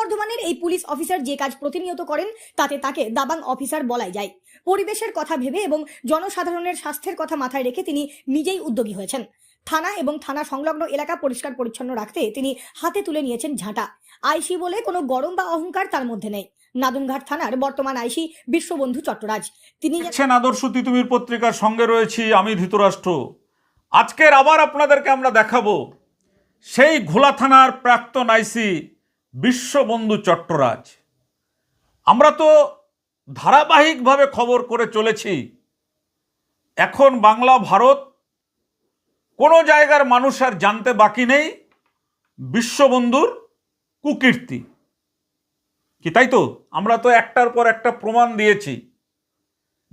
ক্রমবর্ধমানের এই police officer যে কাজ প্রতিনিয়ত করেন, তাতে তাকে দাবাং অফিসার বলাই যায়। পরিবেশের কথা ভেবে এবং জনসাধারণের স্বাস্থ্যের কথা মাথায় রেখে তিনি নিজেই উদ্যোগী হয়েছেন। থানা এবং থানা সংলগ্ন এলাকা পরিষ্কার পরিচ্ছন্ন রাখতে তিনি হাতে তুলে নিয়েছেন ঝাঁটা। আইসি বলে কোনো গরম বা অহংকার তার মধ্যে নেই। নাদুনঘাট থানার বর্তমান আইসি বিশ্ববন্ধু চট্টরাজ। তিনি আদর্শ তিতুমির পত্রিকার সঙ্গে রয়েছি আমি ধৃতরাষ্ট্র। আজকের আবার আপনাদেরকে আমরা দেখাবো সেই ঘোলা থানার প্রাক্তন আইসি বিশ্ববন্ধু চট্টরাজ। আমরা তো ধারাবাহিকভাবে খবর করে চলেছি, এখন বাংলা ভারত কোনো জায়গার মানুষ আর জানতে বাকি নেই বিশ্ববন্ধুর কুকীর্তি। কি তাই তো? আমরা তো একটার পর একটা প্রমাণ দিয়েছি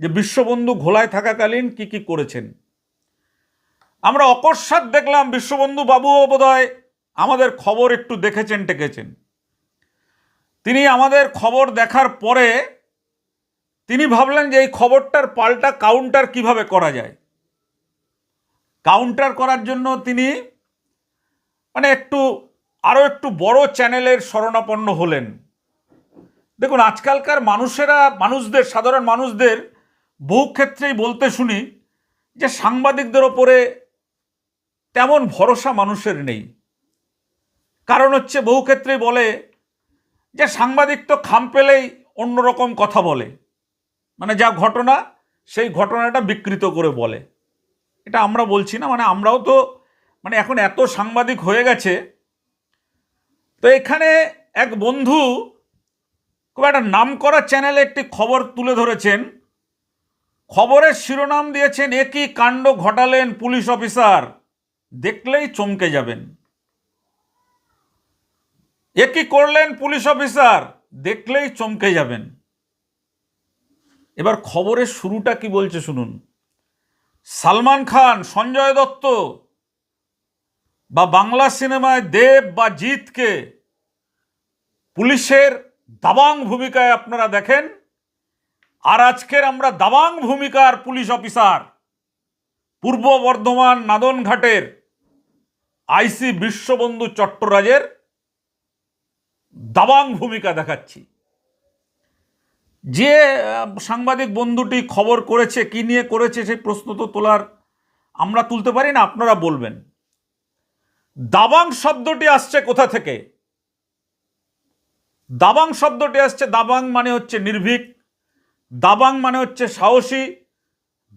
যে বিশ্ববন্ধু ঘোলায় থাকাকালীন কি কি করেছেন। আমরা অকস্মাৎ দেখলাম বিশ্ববন্ধু বাবুও বোধহয় আমাদের খবর একটু দেখেছেন টেকেছেন তিনি আমাদের খবর দেখার পরে তিনি ভাবলেন যে এই খবরটার পাল্টা কাউন্টার কীভাবে করা যায়? কাউন্টার করার জন্য তিনি মানে একটু আরও একটু বড় চ্যানেলের শরণাপন্ন হলেন। দেখুন, আজকালকার মানুষেরা, মানুষদের, সাধারণ মানুষদের বহু ক্ষেত্রেই বলতে শুনি যে সাংবাদিকদের ওপরে তেমন ভরসা মানুষের নেই। কারণ হচ্ছে বহু ক্ষেত্রেই বলে যে সাংবাদিক তো খাম পেলেই অন্যরকম কথা বলে। মানে যা ঘটনা, সেই ঘটনাটা বিকৃত করে বলে। এটা আমরা বলছি না মানে আমরাও তো মানে এখন এত সাংবাদিক হয়ে গেছে। তো এখানে এক বন্ধু খুব একটা নামকরা চ্যানেলে একটি খবর তুলে ধরেছেন। খবরের শিরোনাম দিয়েছেন একই কাণ্ড ঘটালেন পুলিশ অফিসার? দেখলেই চমকে যাবেন। একই করলেন পুলিশ অফিসার? দেখলেই চমকে যাবেন। এবার খবরের শুরুটা কি বলছে শুনুন। সালমান খান, সঞ্জয় দত্ত বা বাংলা সিনেমায় দেব বা জিতকে পুলিশের দাবাং ভূমিকায় আপনারা দেখেন। আর আজকের আমরা দাবাং ভূমিকার পুলিশ অফিসার, পূর্ব বর্ধমান নাদনঘাটের আইসি বিশ্ববন্ধু চট্টরাজের দাবাং ভূমিকা দেখাচ্ছি। যে সাংবাদিক বন্ধুটি খবর করেছে, কি নিয়ে করেছে, সেই প্রশ্ন তো তোলার আমরা তুলতে পারি না, আপনারা বলবেন। দাবাং শব্দটি আসছে কোথা থেকে? দাবাং শব্দটি আসছে, দাবাং মানে হচ্ছে নির্ভীক, দাবাং মানে হচ্ছে সাহসী,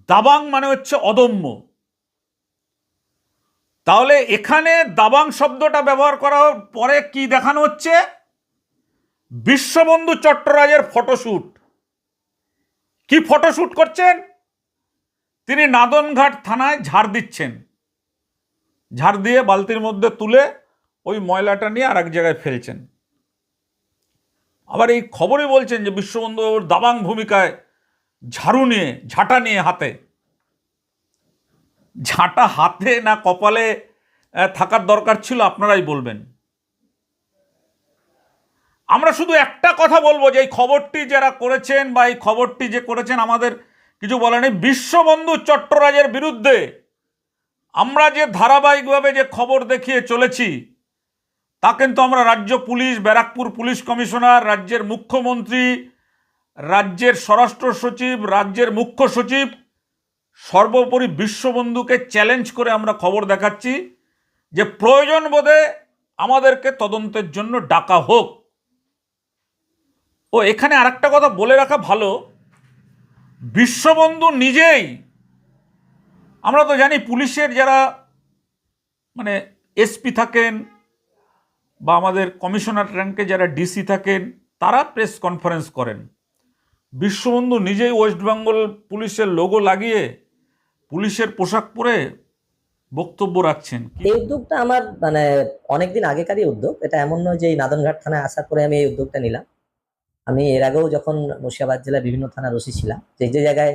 দাবাং মানে হচ্ছে অদম্য। তাহলে এখানে দাবাং শব্দটা ব্যবহার করার পরে কি দেখানো হচ্ছে? বিশ্ববন্ধু চট্টরাজের ফটোশ্যুট কি ফটোশ্যুট করছেন? তিনি নাদনঘাট থানায় ঝাড় দিচ্ছেন। ঝাড় দিয়ে বালতির মধ্যে তুলে ওই ময়লাটা নিয়ে আর এক জায়গায় ফেলছেন। আবার এই খবরে বলছেন যে বিশ্ববন্ধু বাবুর দাবাং ভূমিকায় ঝাড়ু নিয়ে, ঝাঁটা নিয়ে হাতে। ঝাঁটা হাতে না কপালে থাকার দরকার ছিল, আপনারাই বলবেন। আমরা শুধু একটা কথা বলব যে এই খবরটি যারা করেছেন বা এই খবরটি যে করেছেন আমাদের কিছু বলা নেই। বিশ্ববন্ধু চট্টরাজের বিরুদ্ধে আমরা যে ধারাবাহিকভাবে যে খবর দেখিয়ে চলেছি, তা কিন্তু আমরা রাজ্য পুলিশ, ব্যারাকপুর পুলিশ কমিশনার, রাজ্যের মুখ্যমন্ত্রী, রাজ্যের স্বরাষ্ট্র সচিব, রাজ্যের মুখ্য সচিব, সর্বোপরি বিশ্ববন্ধুকে চ্যালেঞ্জ করে আমরা খবর দেখাচ্ছি যে প্রয়োজন বোধে আমাদেরকে তদন্তের জন্য ডাকা হোক। ও, এখানে আরেকটা কথা বলে রাখা ভালো। বিশ্ববন্ধু নিজেই, আমরা তো জানি পুলিশের যারা মানে এসপি থাকেন বা আমাদের কমিশনার র্যাঙ্কে যারা ডিসি থাকেন, তারা প্রেস কনফারেন্স করেন। বিশ্ববন্ধু নিজেই ওয়েস্ট বেঙ্গল পুলিশের লোগো লাগিয়ে পুলিশের পোশাক পরে বক্তব্য রাখছেন। এই উদ্যোগটা আমার মানে অনেকদিন আগেকারই উদ্যোগ, এটা এমন নয় যে এই নাদনঘাট থানায় আসার পরে আমি এই উদ্যোগটা নিলাম। আমি এর আগেও যখন মুর্শিদাবাদ জেলার বিভিন্ন থানার ওসি ছিলাম, যে যে জায়গায়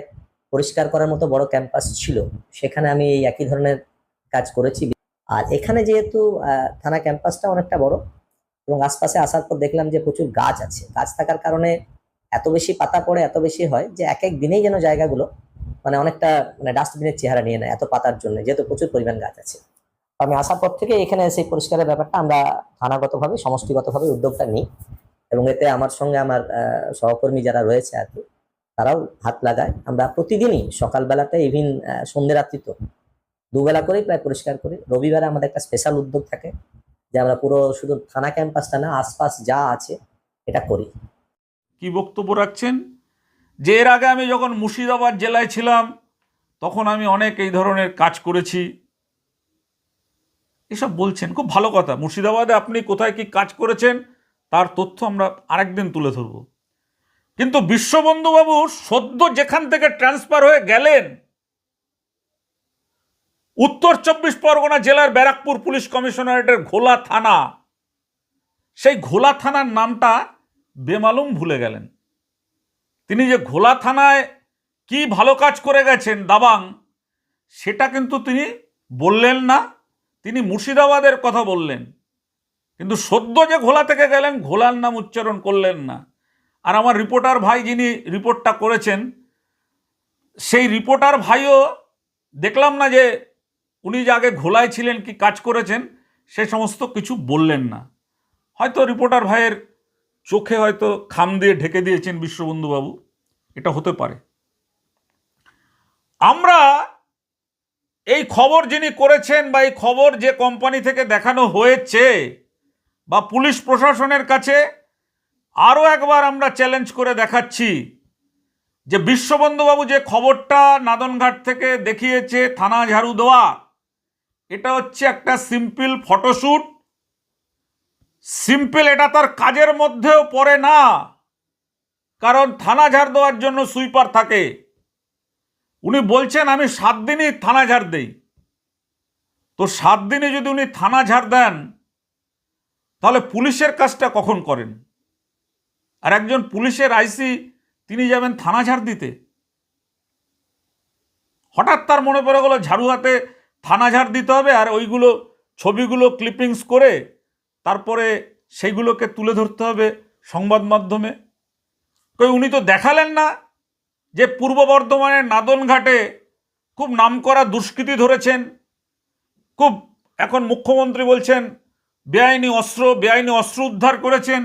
পরিষ্কার করার মতো বড় ক্যাম্পাস ছিল, সেখানে আমি এই একই ধরনের কাজ করেছি। আর এখানে যেহেতু থানা ক্যাম্পাসটা অনেকটা বড়, এবং আশপাশে আসার পর দেখলাম যে প্রচুর গাছ আছে। গাছ থাকার কারণে এত বেশি পাতা পড়ে, এত বেশি হয় যে এক এক দিনেই যেন জায়গাগুলো মানে অনেকটা মানে ডাস্টবিনের চেহারা নিয়ে নেয় এত পাতার জন্য, যেহেতু প্রচুর পরিমাণ গাছ আছে। আমি আসার পর থেকে এখানে সেই পরিষ্কারের ব্যাপারটা আমরা থানাগতভাবে, সমষ্টিগতভাবে উদ্যোগটা নিই। এবং এতে আমার সঙ্গে আমার সহকর্মী যারা রয়েছে আর কি, তারাও হাত লাগায়। আমরা প্রতিদিনই সকালবেলাতে ইভিন সন্ধ্যে তো দুবেলা করেই প্রায় পরিষ্কার করি। রবিবারে আমাদের একটা স্পেশাল উদ্যোগ থাকে যে আমরা পুরো শুধু থানা ক্যাম্পাসটা না, আশপাশ যা আছে এটা করি। কি বক্তব্য রাখছেন? যে এর আগে আমি যখন মুর্শিদাবাদ জেলায় ছিলাম, তখন আমি অনেক এই ধরনের কাজ করেছি। এসব বলছেন, খুব ভালো কথা। মুর্শিদাবাদে আপনি কোথায় কি কাজ করেছেন তার তথ্য আমরা আরেকদিন তুলে ধরব। কিন্তু বিশ্ববন্ধুবাবু সদ্য যেখান থেকে ট্রান্সফার হয়ে গেলেন, উত্তর চব্বিশ পরগনা জেলার ব্যারাকপুর পুলিশ কমিশনারেটের ঘোলা থানা। সেই ঘোলা থানার নামটা বেমালুম ভুলে গেলেন। তিনি যে ঘোলা থানায় কি ভালো কাজ করে গেছেন দাবাং, সেটা কিন্তু তিনি বললেন না, তিনি মুর্শিদাবাদের কথা বললেন। কিন্তু সদ্য যে ঘোলা থেকে গেলেন, ঘোলার নাম উচ্চারণ করলেন না। আর আমার রিপোর্টার ভাই যিনি রিপোর্টটা করেছেন, সেই রিপোর্টার ভাইও দেখলাম না যে উনি যে আগে ঘোলায় ছিলেন, কি কাজ করেছেন, সে সমস্ত কিছু বললেন না। হয়তো রিপোর্টার ভাইয়ের চোখে হয়তো খাম দিয়ে ঢেকে দিয়েছেন বিশ্ববন্ধুবাবু, এটা হতে পারে। আমরা এই খবর যিনি করেছেন বা এই খবর যে কোম্পানি থেকে দেখানো হয়েছে বা পুলিশ প্রশাসনের কাছে আরও একবার আমরা চ্যালেঞ্জ করে দেখাচ্ছি যে বিশ্ববন্ধুবাবু যে খবরটা নাদনঘাট থেকে দেখিয়েছে থানা ঝাড়ু দেওয়া এটা হচ্ছে একটা সিম্পল ফটোশ্যুট সিম্পল এটা তার কাজের মধ্যেও পড়ে না, কারণ থানা ঝাড় দেওয়ার জন্য সুইপার থাকে। উনি বলছেন, আমি সাত দিনই থানা ঝাড় দেই। তো সাত দিনে যদি উনি থানা ঝাড় দেন তাহলে পুলিশের কাজটা কখন করেন? আর একজন পুলিশের আইসি, তিনি যাবেন থানা ঝাড় দিতে। হঠাৎ তার মনে পড়ে গেলো, ঝাড়ু হাতে থানা ঝাড় দিতে হবে, আর ওইগুলো ছবিগুলো ক্লিপিংস করে তারপরে সেইগুলোকে তুলে ধরতে হবে সংবাদ মাধ্যমে। কই, উনি তো দেখালেন না যে পূর্ব বর্ধমানের নাদনঘাটে খুব নামকরা দুষ্কৃতি ধরেছেন, খুব এখন মুখ্যমন্ত্রী বলছেন বেআইনি অস্ত্র বেআইনি অস্ত্র উদ্ধার করেছেন।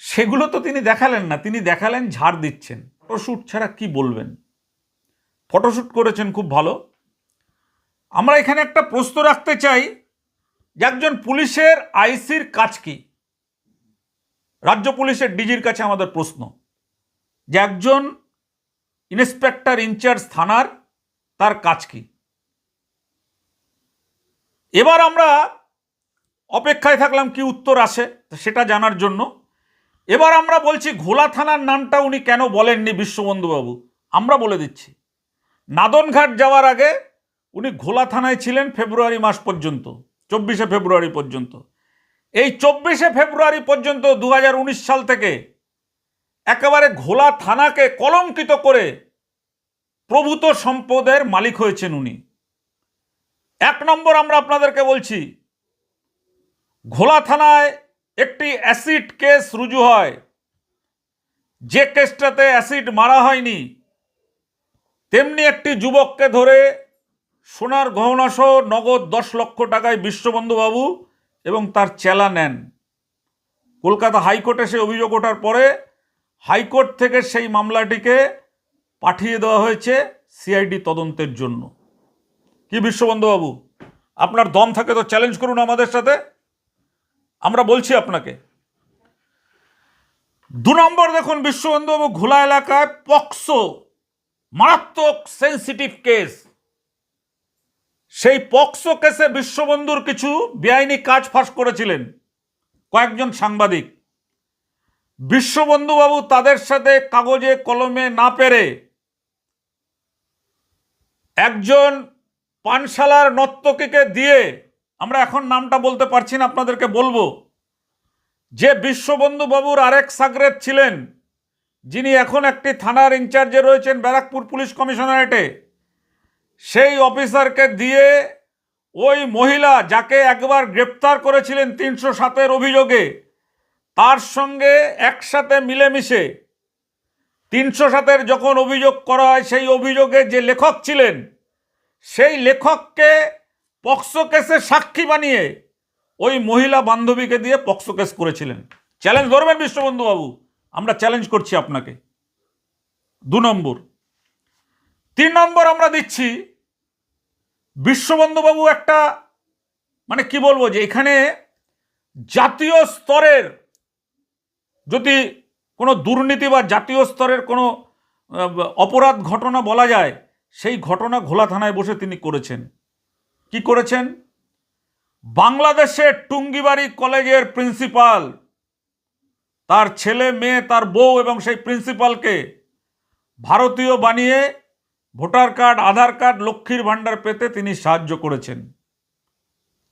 সেগুলো তো তিনি দেখালেন না, তিনি দেখালেন, ঝাড় দিচ্ছেন। ফটোশ্যুট ছাড়া কি বলবেন? ফটোশ্যুট করেছেন খুব ভালো। আমরা এখানে একটা প্রশ্ন রাখতে চাই, যে একজন পুলিশের আইসির কাজ কি? রাজ্য পুলিশের ডিজির কাছে আমাদের প্রশ্ন, যে একজন ইন্সপেক্টর ইনচার্জ থানার তার কাজ কি? এবার আমরা অপেক্ষায় থাকলাম কি উত্তর আসে সেটা জানার জন্য। এবার আমরা বলছি ঘোলা থানার নামটা উনি কেন বলেননি বিশ্ববন্ধুবাবু? আমরা বলে দিচ্ছি। নাদনঘাট যাওয়ার আগে উনি ঘোলা থানায় ছিলেন ফেব্রুয়ারি মাস পর্যন্ত, চব্বিশে ফেব্রুয়ারি পর্যন্ত। এই চব্বিশে ফেব্রুয়ারি পর্যন্ত দু হাজার উনিশ সাল থেকে একেবারে ঘোলা থানাকে কলঙ্কিত করে প্রভূত সম্পদের মালিক হয়েছেন উনি। এক নম্বর আমরা আপনাদেরকে বলছি ঘোলা থানায় একটি অ্যাসিড কেস রুজু হয়। যে কেসটাতে অ্যাসিড মারা হয়নি, তেমনি একটি যুবককে ধরে সোনার গহনাসহ নগদ দশ লক্ষ টাকায় বিশ্ববন্ধুবাবু এবং তার চেলা নেন। কলকাতা হাইকোর্টে সে অভিযোগ ওঠার পরে হাইকোর্ট থেকে সেই মামলাটিকে পাঠিয়ে দেওয়া হয়েছে সিআইডি তদন্তের জন্য। কি বিশ্ববন্ধুবাবু, আপনার দম থাকে তো চ্যালেঞ্জ করুন আমাদের সাথে। আমরা বলছি আপনাকে। দু নম্বর দেখুন বিশ্ববন্ধুবাবু, ঘোলা এলাকায় পক্সো, মারাত্মক সেন্সিটিভ কেস সেই পক্সো কেসে বিশ্ববন্ধুর কিছু বেআইনি কাজ ফাঁস করেছিলেন কয়েকজন সাংবাদিক। বিশ্ববন্ধুবাবু তাদের সাথে কাগজে কলমে না পেরে একজন পানশালার নর্তকীকে দিয়ে আমরা এখন নামটা বলতে পারছি না, আপনাদেরকে বলব। যে বিশ্ববন্ধু বাবুর আরেক সাগরেত ছিলেন, যিনি এখন একটি থানার ইনচার্জে রয়েছেন ব্যারাকপুর পুলিশ কমিশনারেটে, সেই অফিসারকে দিয়ে ওই মহিলা যাকে একবার গ্রেপ্তার করেছিলেন তিনশো সাতের অভিযোগে, তার সঙ্গে একসাথে মিলেমিশে তিনশো সাতের যখন অভিযোগ করা হয়, সেই অভিযোগে যে লেখক ছিলেন, সেই লেখককে পক্সো কেসে সাক্ষী বানিয়ে ওই মহিলা বান্ধবীকে দিয়ে পক্সো কেস করেছিলেন। চ্যালেঞ্জ ধরবেন বিশ্ববন্ধু বাবু আমরা চ্যালেঞ্জ করছি আপনাকে। দু নম্বর। তিন নম্বর আমরা দিচ্ছি বিশ্ববন্ধু বাবু একটা মানে কি বলব যে এখানে জাতীয় স্তরের, যদি কোনো দুর্নীতি বা জাতীয় স্তরের কোনো অপরাধ ঘটনা বলা যায়, সেই ঘটনা ঘোলা থানায় বসে তিনি করেছেন। কি করেছেন? বাংলাদেশের টুঙ্গিবাড়ি কলেজের প্রিন্সিপাল, তার ছেলে, মেয়ে, তার বউ এবং সেই প্রিন্সিপালকে ভারতীয় বানিয়ে ভোটার কার্ড, আধার কার্ড, লক্ষ্মীর ভাণ্ডার পেতে তিনি সাহায্য করেছেন।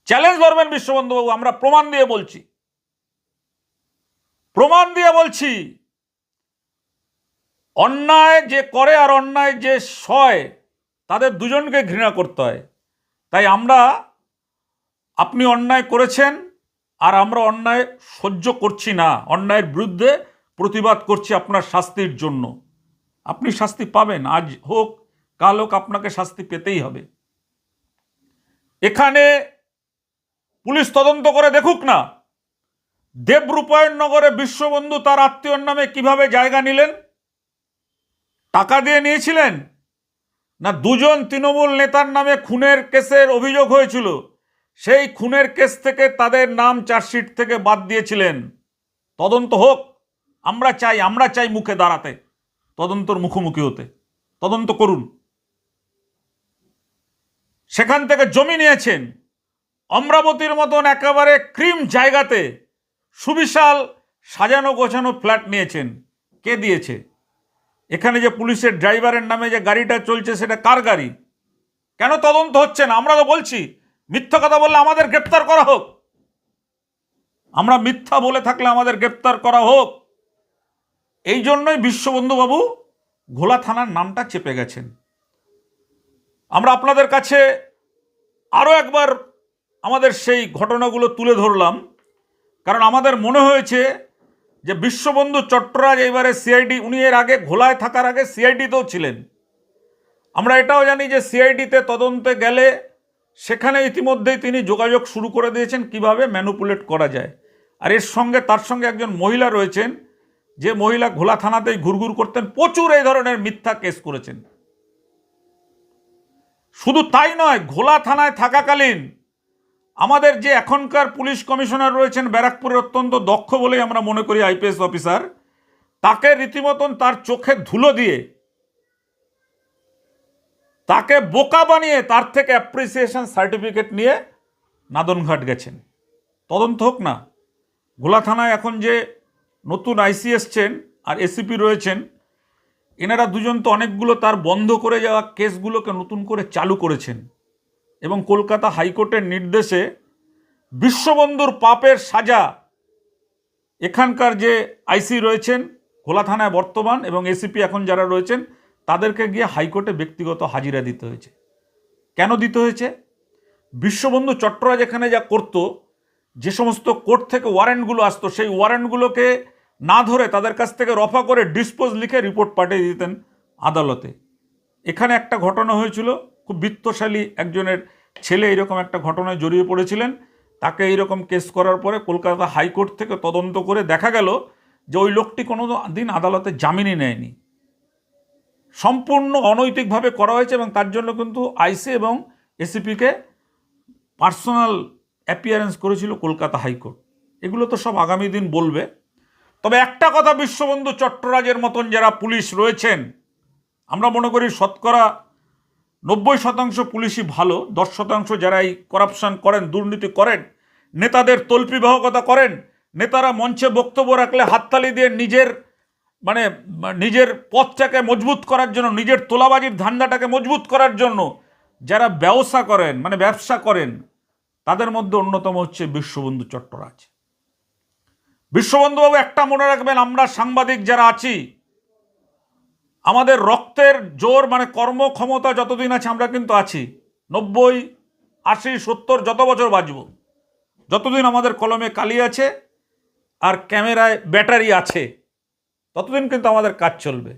চ্যালেঞ্জ ধরবেন বিশ্ববন্ধুবাবু, আমরা প্রমাণ দিয়ে বলছি। প্রমাণ দিয়ে বলছি, অন্যায় যে করে আর অন্যায় যে সয়, তাদের দুজনকে ঘৃণা করতে হয়। তাই আমরা আপনি অন্যায় করেছেন আর আমরা অন্যায় সহ্য করছি না। অন্যায়ের বিরুদ্ধে প্রতিবাদ করছি আপনার শাস্তির জন্য। আপনি শাস্তি পাবেন, আজ হোক, কাল হোক, আপনাকে শাস্তি পেতেই হবে। এখানে পুলিশ তদন্ত করে দেখুক না। দেবরূপায়ণ নগরে বিশ্ববন্ধু তার আত্মীয়র নামে কীভাবে জায়গা নিলেন? টাকা দিয়ে নিয়েছিলেন? না, দুজন তৃণমূল নেতার নামে খুনের কেসের অভিযোগ হয়েছিল। সেই খুনের কেস থেকে তাদের নাম চার্জশিট থেকে বাদ দিয়েছিলেন। তদন্ত হোক, আমরা চাই আমরা চাই মুখে দাঁড়াতে, তদন্তর মুখোমুখি হতে। তদন্ত করুন। সেখান থেকে জমি নিয়েছেন। অমরাবতীর মতন একেবারে ক্রিম জায়গাতে সুবিশাল সাজানো গোছানো ফ্ল্যাট নিয়েছেন। কে দিয়েছে? এখানে যে পুলিশের ড্রাইভারের নামে যে গাড়িটা চলছে, সেটা কার গাড়ি? কেন তদন্ত হচ্ছে না? আমরা তো বলছি, মিথ্যা কথা বললে আমাদের গ্রেপ্তার করা হোক। আমরা মিথ্যা বলে থাকলে আমাদের গ্রেপ্তার করা হোক। এই জন্যই বিশ্ববন্ধুবাবু ঘোলা থানার নামটা চেপে গেছেন। আমরা আপনাদের কাছে আরও একবার আমাদের সেই ঘটনাগুলো তুলে ধরলাম, কারণ আমাদের মনে হয়েছে যে বিশ্ববন্ধু চট্টরাজ এবারে সিআইডি, উনি এর আগে ঘোলায় থাকার আগে সিআইডিতেও ছিলেন। আমরা এটাও জানি যে সিআইডিতে তদন্তে গেলে সেখানে ইতিমধ্যেই তিনি যোগাযোগ শুরু করে দিয়েছেন কীভাবে ম্যানুপুলেট করা যায়। আর এর সঙ্গে, তার সঙ্গে একজন মহিলা রয়েছেন, যে মহিলা ঘোলা থানাতেই ঘুরঘুর করতেন, প্রচুর এই ধরনের মিথ্যা কেস করেছেন। শুধু তাই নয়, ঘোলা থানায় থাকাকালীন আমাদের যে এখনকার পুলিশ কমিশনার রয়েছেন ব্যারাকপুরের অত্যন্ত দক্ষ বলেই আমরা মনে করি আইপিএস অফিসার, তাকে রীতিমতন তার চোখে ধুলো দিয়ে, তাকে বোকা বানিয়ে তার থেকে অ্যাপ্রিসিয়েশন সার্টিফিকেট নিয়ে নাদনঘাট গেছেন। তদন্ত হোক না গোলা থানায় এখন যে নতুন আইসি এসছেন আর এসিপি রয়েছেন, এনারা দুজন তো অনেকগুলো তার বন্ধ করে যাওয়া কেসগুলোকে নতুন করে চালু করেছেন। এবং কলকাতা হাইকোর্টের নির্দেশে বিশ্ববন্ধুর পাপের সাজা। এখানকার যে আইসি রয়েছেন খোলা থানায় বর্তমান এবং এসিপি এখন যারা রয়েছেন, তাদেরকে গিয়ে হাইকোর্টে ব্যক্তিগত হাজিরা দিতে হয়েছে। কেন দিতে হয়েছে? বিশ্ববন্ধু চট্টরাজ এখানে যা করত, যে সমস্ত কোর্ট থেকে ওয়ারেন্টগুলো আসতো, সেই ওয়ারেন্টগুলোকে না ধরে তাদের কাছ থেকে রফা করে ডিসপোজ লিখে রিপোর্ট পাঠিয়ে দিতেন আদালতে। এখানে একটা ঘটনা হয়েছিল খুব বিত্তশালী একজনের ছেলে এরকম একটা ঘটনায় জড়িয়ে পড়েছিলেন। তাকে এইরকম কেস করার পরে কলকাতা হাইকোর্ট থেকে তদন্ত করে দেখা গেল যে ওই লোকটি কোনো দিন আদালতে জামিনই নেয়নি। সম্পূর্ণ অনৈতিকভাবে করা হয়েছে এবং তার জন্য কিন্তু আইসি এবং এসিপিকে পার্সোনাল অ্যাপিয়ারেন্স করেছিল কলকাতা হাইকোর্ট। এগুলো তো সব আগামী দিন বলবে। তবে একটা কথা বিশ্ববন্ধু চট্টরাজের মতন যারা পুলিশ রয়েছেন, আমরা মনে করি শতকরা নব্বই শতাংশ পুলিশই ভালো, দশ শতাংশ যারা এই করাপশন করেন, দুর্নীতি করেন, নেতাদের তল্পিবাহকতা করেন, নেতারা মঞ্চে বক্তব্য রাখলে হাততালি দিয়ে নিজের মানে নিজের পথটাকে মজবুত করার জন্য, নিজের তোলাবাজির ধান্দাটাকে মজবুত করার জন্য যারা ব্যবসা করেন মানে ব্যবসা করেন, তাদের মধ্যে অন্যতম হচ্ছে বিশ্ববন্ধু চট্টরাজ। বিশ্ববন্ধুবাবু একটা মনে রাখবেন, আমরা সাংবাদিক যারা আছি আমাদের রক্তের জোর মানে কর্মক্ষমতা যতদিন আছে আমরা কিন্তু আছি। নব্বই, আশি, সত্তর যত বছর বাঁচব। যতদিন আমাদের কলমে কালি আছে আর ক্যামেরায় ব্যাটারি আছে, ততদিন কিন্তু আমাদের কাজ চলবে।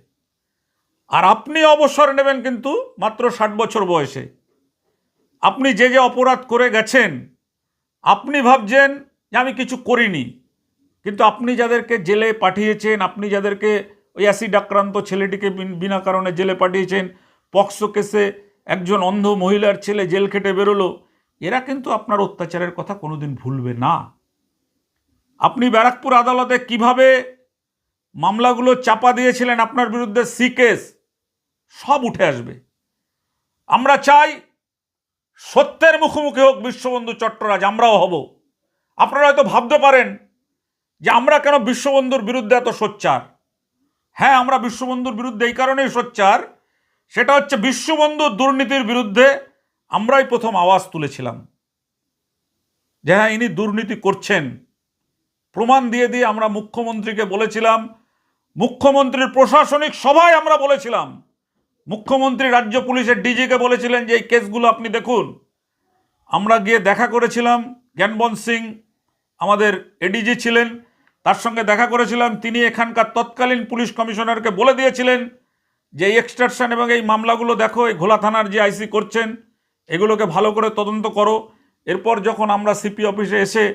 আর আপনি অবসর নেবেন কিন্তু মাত্র ষাট বছর বয়সে। আপনি যে যে অপরাধ করে গেছেন, আপনি ভাবছেন যে আমি কিছু করিনি, কিন্তু আপনি যাদেরকে জেলে পাঠিয়েছেন, আপনি যাদেরকে ওই অ্যাসিড আক্রান্ত ছেলেটিকে বিনা কারণে জেলে পাঠিয়েছেন। পক্সো কেসে একজন অন্ধ মহিলার ছেলে জেল খেটে বেরোলো। এরা কিন্তু আপনার অত্যাচারের কথা কোনোদিন ভুলবে না। আপনি ব্যারাকপুর আদালতে কীভাবে মামলাগুলো চাপা দিয়েছিলেন আপনার বিরুদ্ধে সি কেস, সব উঠে আসবে। আমরা চাই সত্যের মুখোমুখি হোক বিশ্ববন্ধু চট্টরাজ, আমরাও হব। আপনারা হয়তো ভাবতে পারেন যে আমরা কেন বিশ্ববন্ধুর বিরুদ্ধে এত সোচ্চার। হ্যাঁ আমরা বিশ্ববন্ধুর বিরুদ্ধে এই কারণেই সোচ্চার। সেটা হচ্ছে বিশ্ববন্ধুর দুর্নীতির বিরুদ্ধে আমরাই প্রথম আওয়াজ তুলেছিলাম। যে হ্যাঁ ইনি দুর্নীতি করছেন। প্রমাণ দিয়ে দিয়ে আমরা মুখ্যমন্ত্রীকে বলেছিলাম, মুখ্যমন্ত্রীর প্রশাসনিক সভায় আমরা বলেছিলাম। মুখ্যমন্ত্রী রাজ্য পুলিশের ডিজিকে বলেছিলেন যে, এই কেসগুলো আপনি দেখুন। আমরা গিয়ে দেখা করেছিলাম, জ্ঞানবন্ত সিং আমাদের এডিজি ছিলেন। তার সঙ্গে দেখা করেছিলাম, তিনি এখানকার তৎকালীন পুলিশ কমিশনারকে বলে দিয়েছিলেন যে এই এক্সট্রাকশন এবং এই মামলাগুলো দেখো, এই ঘোলা থানার যে আইসি করছেন, এগুলোকে ভালো করে তদন্ত করো। এরপর যখন আমরা সিপি অফিসে এসে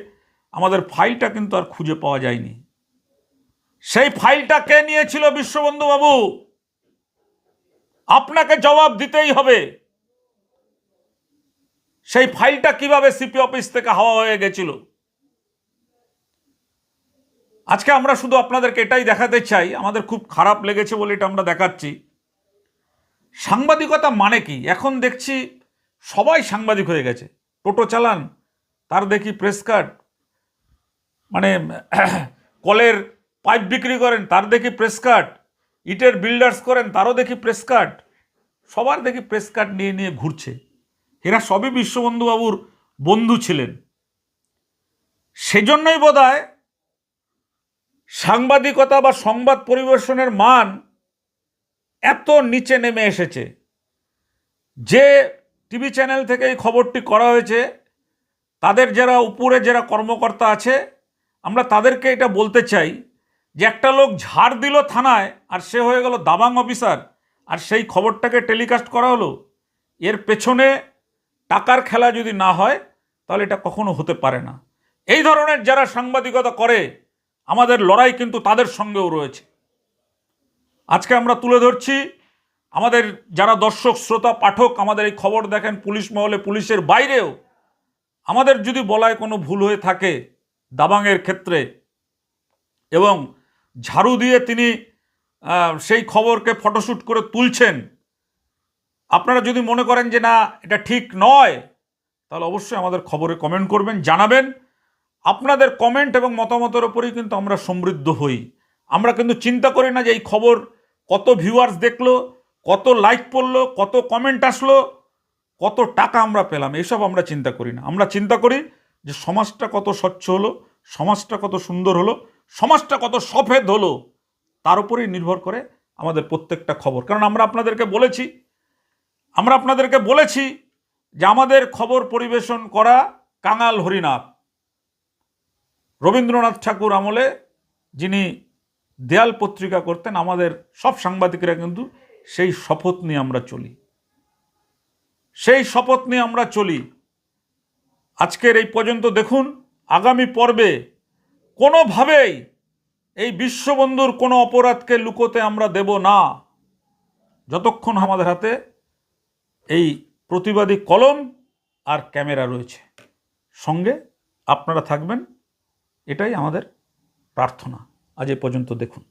আমাদের ফাইলটা কিন্তু আর খুঁজে পাওয়া যায়নি। সেই ফাইলটা কে নিয়েছিল বিশ্ববন্ধু বাবু আপনাকে জবাব দিতেই হবে। সেই ফাইলটা কীভাবে সিপি অফিস থেকে হাওয়া হয়ে গেছিল? আজকে আমরা শুধু আপনাদেরকে এটাই দেখাতে চাই, আমাদের খুব খারাপ লেগেছে বলে এটা আমরা দেখাচ্ছি। সাংবাদিকতা মানে কি? এখন দেখছি সবাই সাংবাদিক হয়ে গেছে। টোটো চালান, তার দেখি প্রেস কার্ড মানে কলের পাইপ বিক্রি করেন, তার দেখি প্রেস কার্ড ইটের বিল্ডার্স করেন, তারও দেখি প্রেস কার্ড সবার দেখি প্রেস কার্ড নিয়ে নিয়ে ঘুরছে। এরা সবই বিশ্ববন্ধুবাবুর বন্ধু ছিলেন। সেজন্যই বোধ হয় সাংবাদিকতা বা সংবাদ পরিবেশনের মান এত নিচে নেমে এসেছে। যে টিভি চ্যানেল থেকে এই খবরটি করা হয়েছে, তাদের যারা উপরে যারা কর্মকর্তা আছে, আমরা তাদেরকে এটা বলতে চাই যে একটা লোক ঝাড় দিল থানায় আর সে হয়ে গেল দাবাং অফিসার আর সেই খবরটাকে টেলিকাস্ট করা হলো, এর পেছনে টাকার খেলা যদি না হয়, তাহলে এটা কখনো হতে পারে না। এই ধরনের যারা সাংবাদিকতা করে আমাদের লড়াই কিন্তু তাদের সঙ্গেও রয়েছে। আজকে আমরা তুলে ধরছি, আমাদের যারা দর্শক, শ্রোতা, পাঠক, আমাদের এই খবর দেখেন পুলিশ মহলে, পুলিশের বাইরেও, আমাদের যদি বলায় কোনো ভুল হয়ে থাকে দাবাংয়ের ক্ষেত্রে এবং ঝাড়ু দিয়ে তিনি সেই খবরকে ফটোশ্যুট করে তুলছেন, আপনারা যদি মনে করেন যে না, এটা ঠিক নয়, তাহলে অবশ্যই আমাদের খবরে কমেন্ট করবেন, জানাবেন। আপনাদের কমেন্ট এবং মতামতের ওপরেই কিন্তু আমরা সমৃদ্ধ হই। আমরা কিন্তু চিন্তা করি না যে এই খবর কত ভিউয়ার্স দেখল, কত লাইক পড়ল, কত কমেন্ট আসলো, কত টাকা আমরা পেলাম, এসব আমরা চিন্তা করি না। আমরা চিন্তা করি যে সমাজটা কত স্বচ্ছ হলো, সমাজটা কত সুন্দর হলো, সমাজটা কত সফেদ হলো, তার উপরেই নির্ভর করে আমাদের প্রত্যেকটা খবর। কারণ আমরা আপনাদেরকে বলেছি, আমরা আপনাদেরকে বলেছি যে আমাদের খবর পরিবেশন করা কাঙাল হরিনাথ। রবীন্দ্রনাথ ঠাকুর আমলে যিনি দেয়াল পত্রিকা করতেন, আমাদের সব সাংবাদিকরা কিন্তু সেই শপথ নিয়ে আমরা চলি। সেই শপথ নিয়ে আমরা চলি। আজকের এই পর্যন্ত দেখুন, আগামী পর্বে কোনোভাবেই এই বিশ্ববন্ধুর কোনো অপরাধকে লুকোতে আমরা দেব না। যতক্ষণ আমাদের হাতে এই প্রতিবাদী কলম আর ক্যামেরা রয়েছে। সঙ্গে আপনারা থাকবেন। এটাই আমাদের প্রার্থনা। আজ এ পর্যন্ত দেখুন।